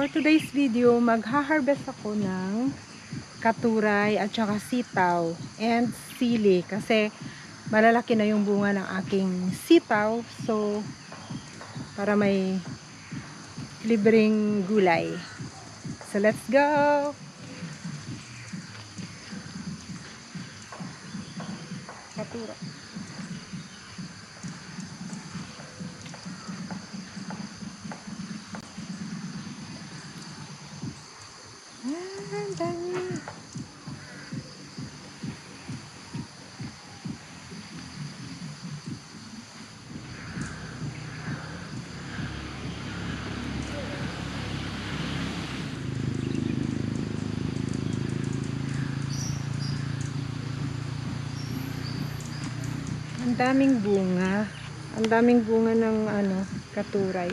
For today's video, magha-harvest ako ng katuray at saka sitaw and sili kasi malalaki na yung bunga ng aking sitaw. So, para may libreng gulay. So, let's go! Katura. Daming bunga. Ang daming bunga ng ano, katuray.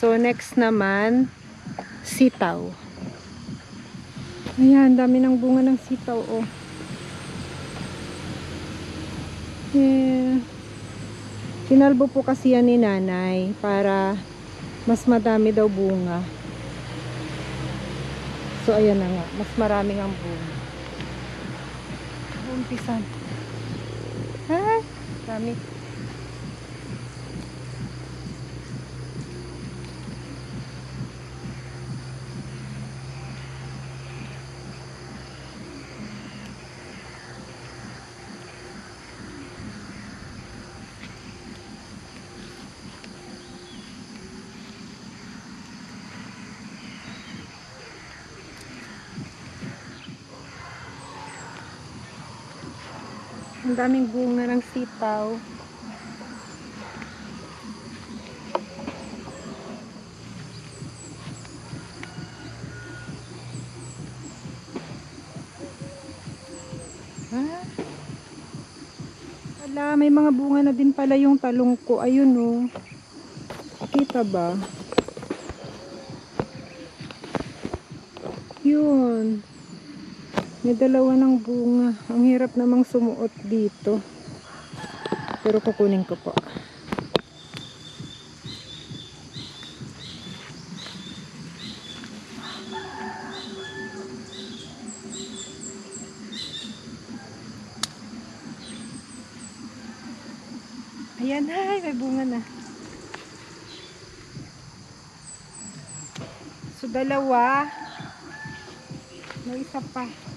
So next naman, sitaw. Ayan, dami ng bunga ng sitaw, oh. Yeah. Kinalbo po kasi yan ni nanay para mas madami daw bunga. So, ayan na nga. Mas maraming ang bunga. Umpisan. Ha? Dami. Ang daming bunga ng sitaw. Ha? Wala, may mga bunga na din pala yung talong ko. Ayun oh. Kita ba? Yun. May dalawa ng bunga. Ang hirap namang sumuot dito. Pero kukunin ko po. Ayan, hay, may bunga na. So, dalawa. May isa pa.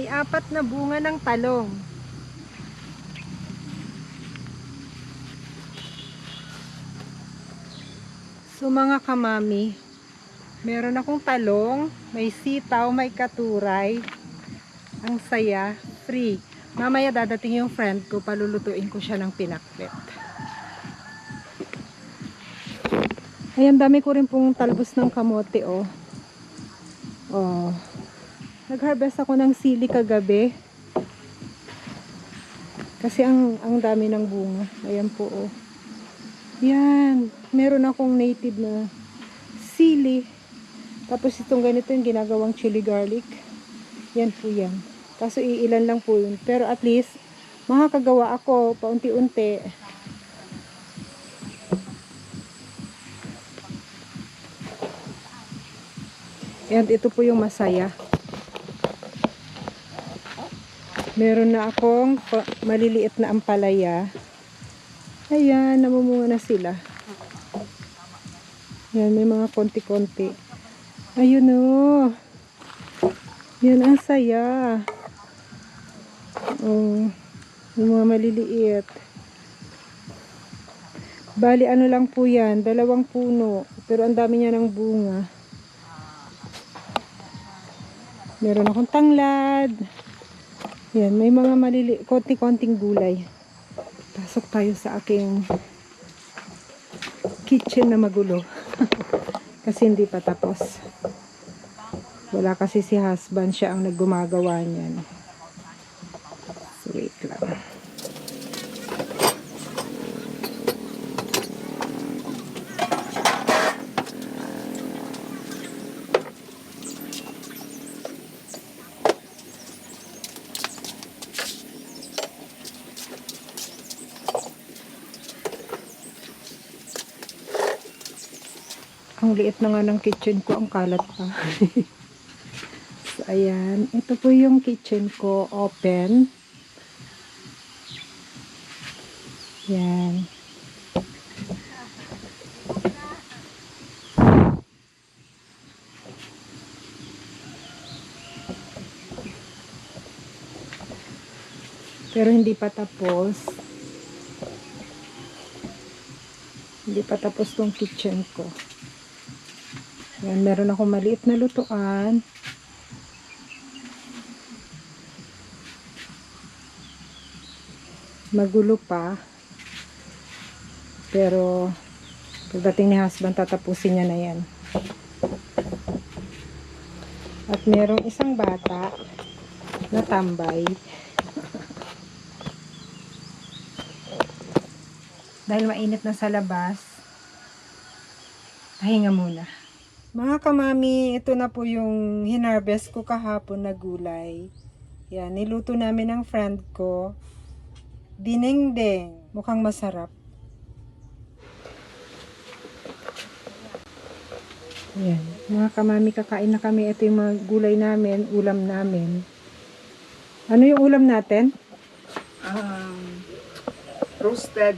May apat na bunga ng talong. So mga kamami, meron akong talong, may sitaw, may katuray. Ang saya, free. Mamaya dadating yung friend ko, palulutuin ko siya ng pinakbet. Ayan, dami ko rin pong talbos ng kamote, oh. Oh. Nag-harvest ako ng sili kagabi. Kasi ang ang dami ng bunga. Ayan po oh. Yan, meron akong native na sili. Tapos itong ganito yung ginagawang chili garlic. Yan po yan. Kaso iilan lang po yun. Pero at least, makakagawa ako paunti-unti. And ito po yung masaya. Meron na akong maliliit na ampalaya. Ayan, namumunga na sila. Yan, may mga konti-konti. Ayun o. Yan, ang saya. Oh, yung mga maliliit. Bali, ano lang po yan, dalawang puno. Pero ang dami niya ng bunga. Meron akong tanglad. Yan, may mga malili, konti-konting gulay. Pasok tayo sa aking kitchen na magulo. kasi hindi pa tapos. Wala kasi si husband, siya ang naggumagawa niyan. So, wait lang. Ang liit na nga ng kitchen ko, ang kalat pa. so, ayan. Ito po yung kitchen ko, open. Yan. Pero hindi pa tapos. Hindi pa tapos tong kitchen ko. Yan, meron ako maliit na lutuan. Magulo pa. Pero, pagdating ni husband, tatapusin niya na yan. At merong isang bata na tambay. Dahil mainit na sa labas, pahinga muna. Mga kamami, ito na po yung hinarvest ko kahapon na gulay. Yan, niluto namin ng friend ko. Dinengdeng. Mukhang masarap. Yan. Mga kamami, kakain na kami. Ito yung mga gulay namin, ulam namin. Ano yung ulam natin? Um, roasted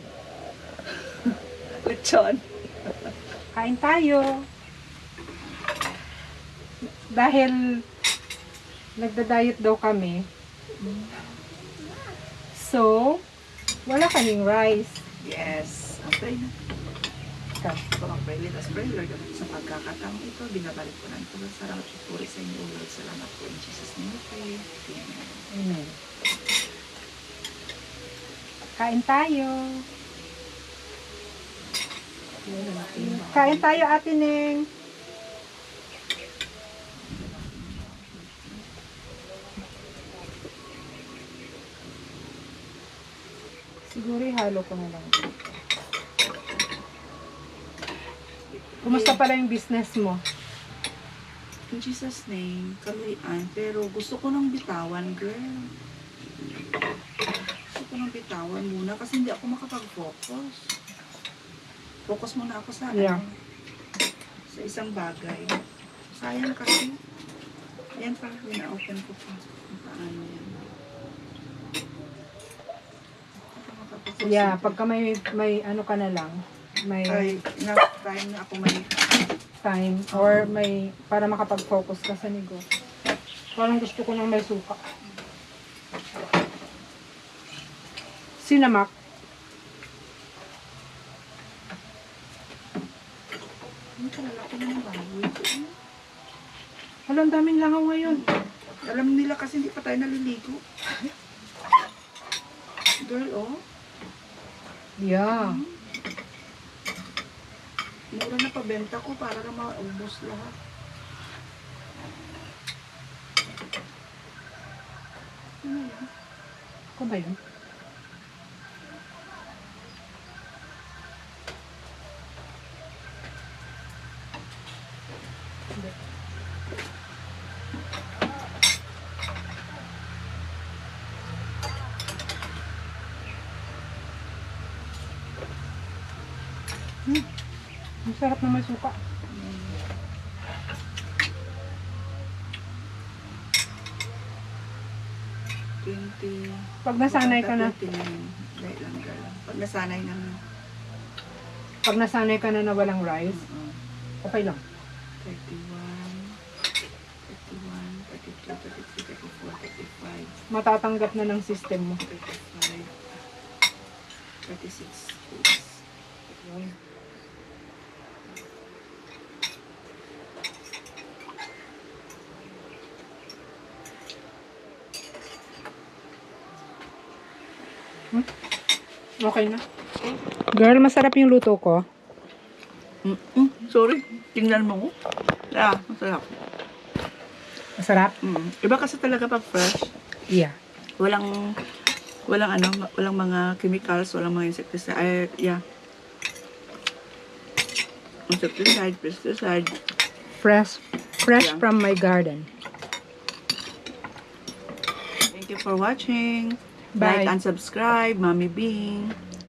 lechon. Kain tayo. Dahil nagda-diet daw kami. So, wala kaming rice. Yes. Ang pray na. Ito ang pray. Let us pray, Lord. Sa pagkakataong ito, binabalik ko na ito. Salamat po puri sa inyo, Lord. Salamat po. In Jesus' name we pray. Amen. Amen. Kain tayo. Kain tayo, Ate Neng. Siguro ihalo ko na lang. Kumusta pala yung business mo? In Jesus' name, kaluyan. Pero gusto ko nang bitawan, girl. Gusto ko nang bitawan muna kasi hindi ako makapag-focus. Focus muna ako sa, Yeah. ano, sa isang bagay. Sayang kasi. Ayan pa, wina-open ko pa. Paano yan. Ako makapag-focus Yeah, pagka may, may ano ka na lang, may Ay, enough time na ako may time or may para makapag-focus ka sa negosyo. Parang gusto ko nang may suka. Sinamak. Ang kalalaki ng baboy. Ang daming langaw ngayon. Alam nila kasi hindi pa tayo naliligo. Girl, oh. Yeah. Mura na pabenta ko para na maubos lahat. Ano yan? Ako ba yun? Hmm. Ang sarap na may suka. Twenty. Pag nasanay ka na, 29. Wait lang, girl. Pag nasanay na pag nasanay ka na na walang rice, okay lang. 31. 31, 32, 33, 34, 35. Matatanggap na ng system mo. 35. 36 days. Okay na. Girl, masarap yung luto ko. Mm, mm, sorry. Tingnan mo ko. Ah, masarap. Masarap? Mm. Iba kasi talaga pag fresh. Yeah. Walang walang ano, walang mga chemicals, walang mga insecticide. Ay, yeah. Insecticide, pesticide. Fresh. Fresh Yeah. from my garden. Thank you for watching. Bye. Like and subscribe, Mommy Bing.